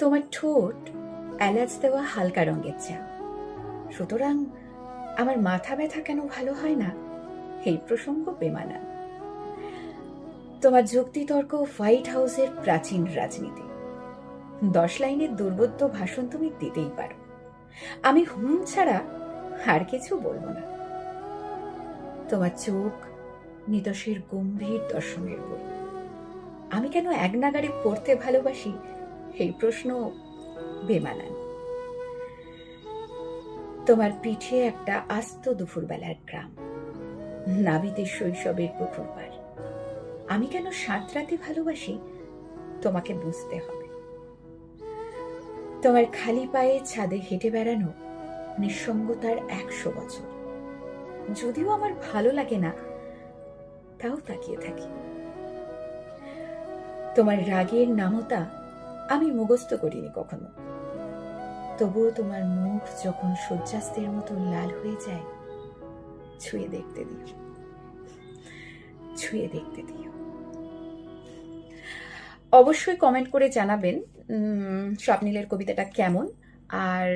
তোমার ঠোঁট এলাচ দেওয়া হালকা রঙের চা। সুতরাং আমার মাথা ব্যথা কেন ভালো হয় না? এই প্রসঙ্গ বেমানান তোমার যুক্তিতর্ক হোয়াইট হাউসের প্রাচীন রাজনীতি। দশ লাইনের দুর্বোধ্য ভাষণ তুমি দিতেই পারো। আমি হুম ছাড়া আর কিছু বলব না। তোমার চোখ নিতসের গম্ভীর দর্শনের বই। আমি কেন এক নাগারে পড়তে ভালোবাসি? এই প্রশ্ন বেমানান। তোমার পিঠে একটা আস্ত দুপুরবেলার গ্রাম। নাবিদের শৈশবের পুকুর আমি কেন সাঁতরাতে ভালোবাসি? তোমাকে বুঝতে হবে। তোমার খালি পায়ে ছাদে হেঁটে বেড়ানো নিঃসঙ্গতার একশো বছর। যদিও আমার ভালো লাগে না, তাও তাকিয়ে থাকি। তোমার রাগের নামতা আমি মুখস্থ করিনি কখনো। তবুও তোমার মুখ যখন সূর্যাস্তের মতো লাল হয়ে যায়, ছুঁয়ে দেখতে দিও। ছুঁয়ে দেখতে দিও। অবশ্যই কমেন্ট করে জানাবেন স্বপ্নীলের কবিতাটা কেমন? আর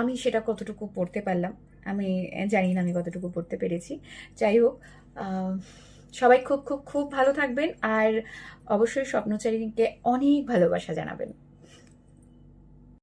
আমি সেটা কতটুকু পড়তে পারলাম? আমি জানি না আমি কতটুকু পড়তে পেরেছি। যাই হোক সবাই খুব খুব খুব ভালো থাকবেন আর অবশ্যই স্বপ্নচারিণীকে অনেক ভালোবাসা জানাবেন।